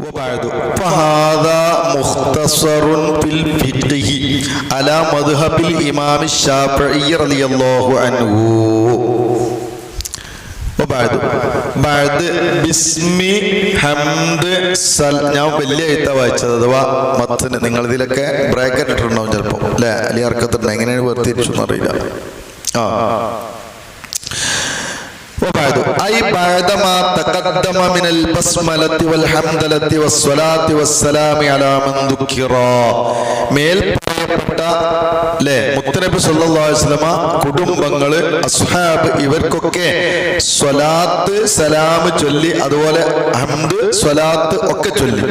وبعد فهذا مختصر في الفقه على مذهب الإمام الشافعي رضي الله عنه وبعد بعد باسم حمد സൽ ഞാൻ വലിയ എഴുത്ത വായിച്ചത് അഥവാ മത്തിന് നിങ്ങൾ ഇതിലൊക്കെ ബ്രാക്കറ്റ് ഇട്ടിട്ടുണ്ടാവും ചിലപ്പോൾ അല്ലേ അല്ലെങ്കിൽ അർക്കത്തിട്ടുണ്ട് എങ്ങനെയാണ് വേർതിരിച്ചു എന്നറിയില്ല ആ تقدم من البسملة والحمدلة والصلاة والسلام على من ذكر. മേൽ പറയപ്പെട്ട അല്ലെ മുത്തനബി സല്ലാസ്ലമ കുടുംബങ്ങൾ അസ്ഹാബ് ഇവർക്കൊക്കെ സ്വലാത്ത് സലാം ചൊല്ലി അതുപോലെ ഹംദ് സ്വലാത്ത് ഒക്കെ ചൊല്ലി.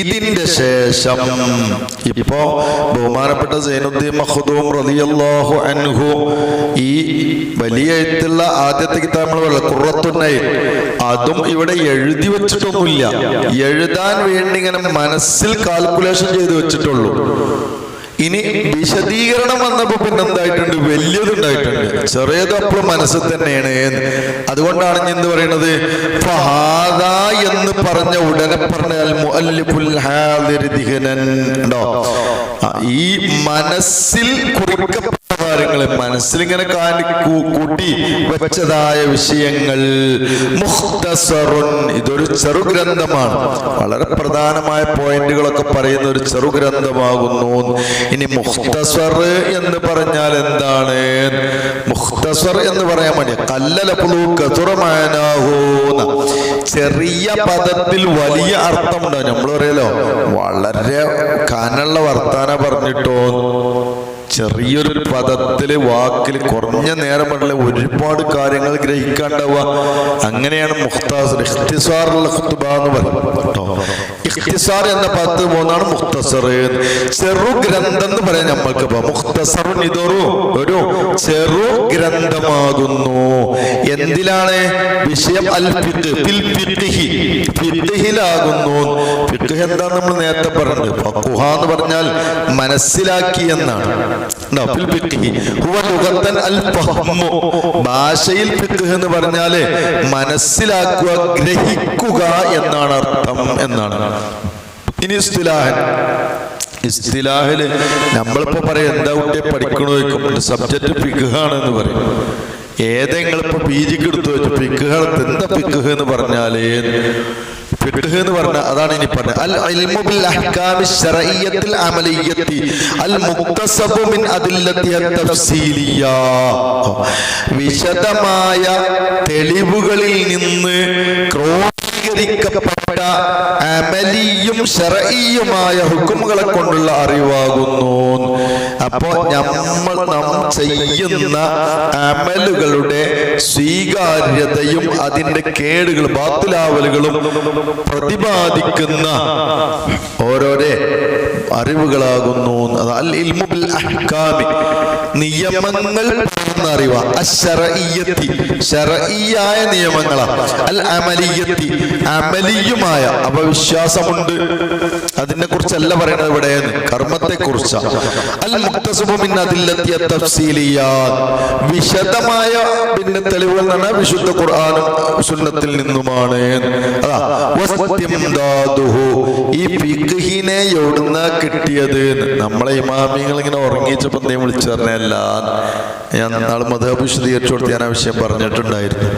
ഇതിന്റെ ശേഷം ഇപ്പോ ബഹുമാനപ്പെട്ട സൈനുദ്ദീൻ മഹദൂം റളിയല്ലാഹു അൻഹു ഈ വലിയ എഴുത്തുള്ള ആദ്യത്തെ കിതാബ് നമ്മൾ പറയുന്നത് ഖുറത്തുന്നൈൻ അതും ഇവിടെ എഴുതി വെച്ചിട്ടൊന്നുമില്ല. എഴുതാൻ വേണ്ടി ഇങ്ങനെ മനസ്സിൽ കാൽക്കുലേഷൻ ചെയ്ത് വെച്ചിട്ടുള്ളൂ. ഇനി വിശദീകരണം വന്നപ്പോ പിന്നെ എന്തായിട്ടുണ്ട്? വലിയതുണ്ടായിട്ടുണ്ട്. ചെറിയത് അപ്പോൾ മനസ്സിൽ തന്നെയാണ്. അതുകൊണ്ടാണ് ഞാൻ എന്ത് പറയുന്നത് എന്ന് പറഞ്ഞ ഉടനെ പറഞ്ഞാൽ ഈ മനസ്സിൽ കുറിക്കപ്പെട്ട കാര്യങ്ങൾ മനസ്സിലിങ്ങനെ കൂട്ടി വെച്ചതായ വിഷയങ്ങൾ. ഇതൊരു ചെറു ഗ്രന്ഥമാണ് വളരെ പ്രധാനമായ പോയിന്റുകളൊക്കെ പറയുന്ന ഒരു ചെറു ഗ്രന്ഥമാകുന്നു ഇനി മുഖ്തസർ എന്ന് പറഞ്ഞാൽ എന്താണ്? മുഖ്തസർ എന്ന് പറയാൻ വേണ്ടി കല്ലല ചെറിയ പദത്തിൽ വലിയ അർത്ഥമുണ്ടോ നമ്മൾ പറയലോ വളരെ കനുള്ള വർത്താന പറഞ്ഞിട്ടോ ചെറിയൊരു പദത്തിൽ വാക്കിൽ കുറഞ്ഞ നേരം കൊണ്ട് ഒരുപാട് കാര്യങ്ങൾ ഗ്രഹിക്കാണ്ടാവുക. അങ്ങനെയാണ് മുഖ്താസർ ഇഖ്തിസാറുള്ള ഖുത്ബ എന്ന് പറയുന്നത് കേട്ടോ. ഇഖ്തിസാർ എന്ന പദത്തിൽ പോകുന്നതാണ് മുഖ്തസർ. ചെറു ഗ്രന്ഥം എന്ന് പറയാം നമ്മൾക്ക് മുഖ്തസർ ഇതൊരു ഒരു ചെറു ഗ്രന്ഥമാകുന്നു. എന്തിലാണ് വിഷയം? അൽ ഫിഖ്. ഫിൽ ഫിഖ് എന്താ നമ്മൾ നേരത്തെ പറഞ്ഞത്? ഫഖുഹ എന്ന് പറഞ്ഞാൽ മനസ്സിലാക്കി എന്നാണ്. ഭാഷയിൽ ഫിഖ് എന്ന് പറഞ്ഞാൽ മനസ്സിലാക്കുക ഗ്രഹിക്കുക എന്നാണ് അർത്ഥം എന്നാണ്. ഇനി സ്ഥിലാഹൻ ഇസ്തിലാഹിൽ നമ്മളിപ്പോ പറയാം എന്താ കുട്ടിയെ പഠിക്കണോ ചോദിക്കും. സബ്ജക്ട് ഫിഖാണ് എന്ന് പറയും. ഇപ്പൊ പി ജിക്ക് എടുത്തു വെച്ചു ഫിഖുകളത്ത് എന്താ ഫിഖ് എന്ന് പറഞ്ഞാൽ ഫിഖ് എന്ന് പറഞ്ഞ അതാണ് ഇനി പറഞ്ഞത് അൽ ഇൽമു ബിൽ അഹ്കാമി ശറഇയ്യത്തിൽ അൽ മുക്തസബു മിൻ അദില്ലത്തിഹ തഫ്സീലിയ വിശദമായ തെളിവുകളിൽ നിന്ന് ക്രോഡീകരിക്കപ്പെട്ട അമലിയും ശറഇയുമായ ഹുക്കുമുകളെ കൊണ്ടുള്ള അറിവാകുന്നു. അപ്പോ നമ്മൾ നാം ചെയ്യുന്ന അമലുകളുടെ സ്വീകാര്യതയും അതിന്റെ കേടുകൾ ബാത്തിലാവലുകളും പ്രതിപാദിക്കുന്ന ഓരോരോ അറിവുകളാകുന്നു. അത് അൽ ഇൽമു ബിൽ അഹ്കാമി നിയമങ്ങൾ പറയുന്ന അറിവാ ശറഇയായ നിയമങ്ങളാണ് അൽ അമലിയത്തി. അമലിയുമായ അപ്പൊ വിശ്വാസമുണ്ട് അതിനെ കുറിച്ചല്ല പറയുന്നത് ഇവിടെ കർമ്മത്തെ കുറിച്ചാണ് അൽ മുക്തസുബു മിൻ അദില്ലത്തി തഫ്സീലിയാത്ത് വിശദമായ പിന്നെ തെളിവുകൾ എന്ന് പറഞ്ഞാൽ വിശുദ്ധ ഖുർആനും സുന്നത്തിൽ നിന്നുമാണ്. അതാ. ഈ ഫിഖ്ഹിനെ എവിടുന്ന കിട്ടിയത് നമ്മളെ ഇമാമിങ്ങൾ ഇങ്ങനെ ഉറങ്ങിച്ചപ്പോ എന്തെങ്കിലും വിളിച്ചു പറഞ്ഞല്ല ഞാൻ വിശദീകരിച്ചു കൊടുത്ത് ഞാൻ ആ വിഷയം പറഞ്ഞിട്ടുണ്ടായിരുന്നു.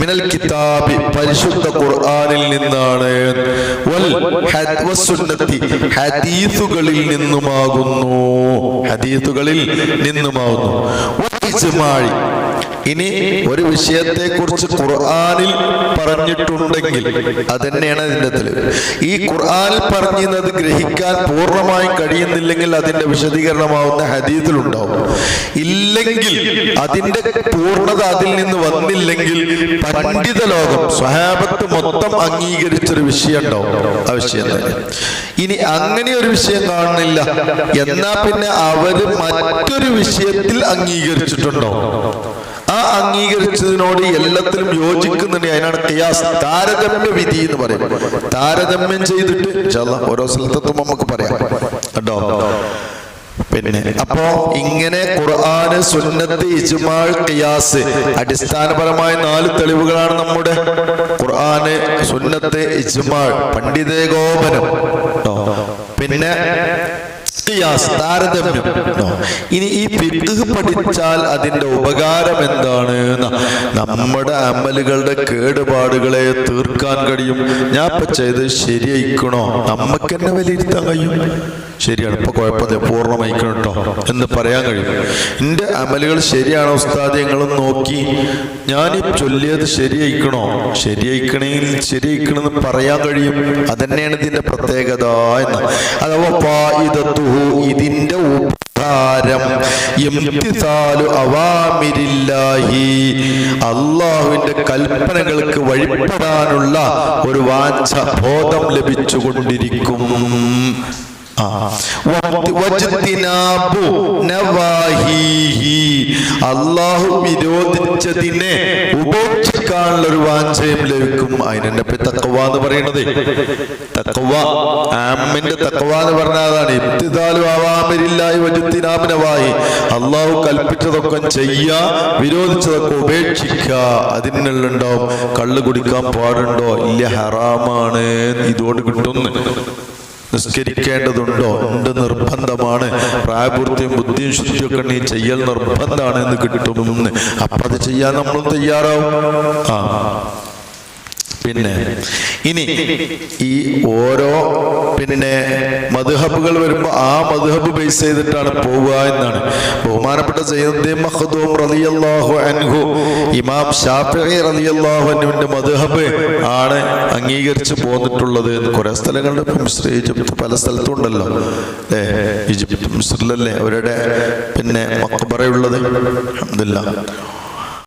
മിനൽ കിതാബി പരിശുദ്ധ ഖുർആനിൽ നിന്നാണ്. വൽ ഹദീസുകളിൽ നിന്നുമാകുന്നു. ഹദീസുകളിൽ നിന്നുമാകുന്നു. ഇനി ഒരു വിഷയത്തെ കുറിച്ച് ഖുർആാനിൽ പറഞ്ഞിട്ടുണ്ടെങ്കിൽ അതന്നെയാണ് തന്നെയാണ് അതിന്റെ ഈ ഖുർആാനിൽ പറഞ്ഞത് ഗ്രഹിക്കാൻ പൂർണമായും കഴിയുന്നില്ലെങ്കിൽ അതിന്റെ വിശദീകരണമാവുന്ന ഹദീദിലുണ്ടാവും ഇല്ലെങ്കിൽ അതിന്റെ പൂർണത അതിൽ നിന്ന് വന്നില്ലെങ്കിൽ പണ്ഡിത ലോകം സ്വഹാബത്ത് മൊത്തം അംഗീകരിച്ചൊരു വിഷയം ഉണ്ടാവും. ആ വിഷയം തന്നെ ഇനി അങ്ങനെ ഒരു വിഷയം കാണുന്നില്ല. എന്നാ പിന്നെ അവർ മറ്റൊരു വിഷയത്തിൽ അംഗീകരിച്ചിട്ടുണ്ടോ? ആ അംഗീകരിച്ചതിനോട് എല്ലാത്തിലും യോജിക്കുന്നുണ്ട്. അതിനാണ് ഖിയാസ്. താരതമ്യ വിധി എന്ന് പറയുന്നത്. താരതമ്യം ചെയ്തിട്ട് ഓരോ സ്ഥലത്തും നമുക്ക് പറയാം. കേട്ടോ? പിന്നെ അപ്പോ ഇങ്ങനെ ഖുർആന് സുന്നത്ത് ഇജ്മാൾ ഖിയാസ് അടിസ്ഥാനപരമായ നാല് തെളിവുകളാണ് നമ്മുടെ ഖുർആന് സുന്നത്ത് ഇജ്മാൾ പണ്ഡിതേകോപനം. പിന്നെ ഖിയാസ്, താരതമ്യം. ഇനി ഈ ഫിഖ് പഠിച്ചാൽ അതിന്റെ ഉപകാരം എന്താണ്? നമ്മുടെ അമലുകളുടെ കേടുപാടുകളെ തീർക്കാൻ കഴിയും. ഞാൻ ഇപ്പൊ ചെയ്ത് ശരിയായിക്കണോ? നമുക്ക് തന്നെ വിലയിരുത്താൻ കഴിയും. ശരിയാണ്. ഇപ്പൊ കുഴപ്പമില്ല. പൂർണമായിക്കണം കേട്ടോ. എന്ന് പറയാൻ കഴിയും. എന്റെ അമലുകൾ ശരിയാണോ ഉസ്താദ്യങ്ങളും നോക്കി. ഞാൻ ചൊല്ലിയത് ശരിയായിക്കണോ? ശരിയായിക്കണെങ്കിൽ ശരിയായിക്കണമെന്ന് പറയാൻ കഴിയും. അതന്നെയാണ് ഇതിന്റെ പ്രത്യേകത എന്ന്. അഥവാ അവാമിരില്ലാഹി. അള്ളാഹുവിന്റെ കൽപ്പനകൾക്ക് വഴിപ്പെടാനുള്ള ഒരു വാഞ്ച ബോധം ലഭിച്ചുകൊണ്ടിരിക്കും. അള്ളാഹു വിരോധിച്ചതിനെ ഉപേക്ഷിക്കാനുള്ള ഒരു വാഞ്ചയം ലഭിക്കും. അതിനെ തക്കവ എന്ന് പറയുന്നത്. തക്കവ ആമിന്റെ തക്കവ എന്ന് പറഞ്ഞാൽ അതാണ്. ഇബ്തിദാലു വജുത്തിനാമിനവായി വജ്തിനാബു നവാഹി. അള്ളാഹു കൽപ്പിച്ചതൊക്കെ ചെയ്യുക വിരോധിച്ചതൊക്കെ ഉപേക്ഷിക്കുക അതിനുള്ളുണ്ടാവും കള്ള് കുടിക്കാൻ പാടുണ്ടോ? ഇല്ല ഹറാമാണ്. ഇതുകൊണ്ട് കിട്ടുന്നു. നിസ്കരിക്കേണ്ടതുണ്ടോ? ഉണ്ട് നിർബന്ധമാണ്. പ്രായപൂർത്തിയും ബുദ്ധിയും ശുദ്ധിയൊക്കെ നീ ചെയ്യൽ നിർബന്ധമാണ് എന്ന് കിട്ടുമെന്ന്. അപ്പത് ചെയ്യാൻ നമ്മളും തയ്യാറാവും. ആ. പിന്നെ ഇനി ഈ ഓരോ പിന്നെ മധുഹബുകൾ വരുമ്പോൾ ആ മധുഹബ് ബേസ് ചെയ്തിട്ടാണ് പോവുക എന്നാണ്. ബഹുമാനപ്പെട്ട സയ്യിദ് മഖ്ദൂം റളിയല്ലാഹു അൻഹു ഇമാം ഷാഫിഈ റളിയല്ലാഹു മധുഹബ് ആണ് അംഗീകരിച്ച് പോന്നിട്ടുള്ളത് കുറെ സ്ഥലങ്ങളിൽ ഇപ്പം ഈജിപ്ത് പല സ്ഥലത്തും ഉണ്ടല്ലോ. ഏ ഈജിപ്ത് മിസ്രിലല്ലേ അവരുടെ പിന്നെ മക്ബറയുള്ളത്. അൽഹംദുലില്ലാ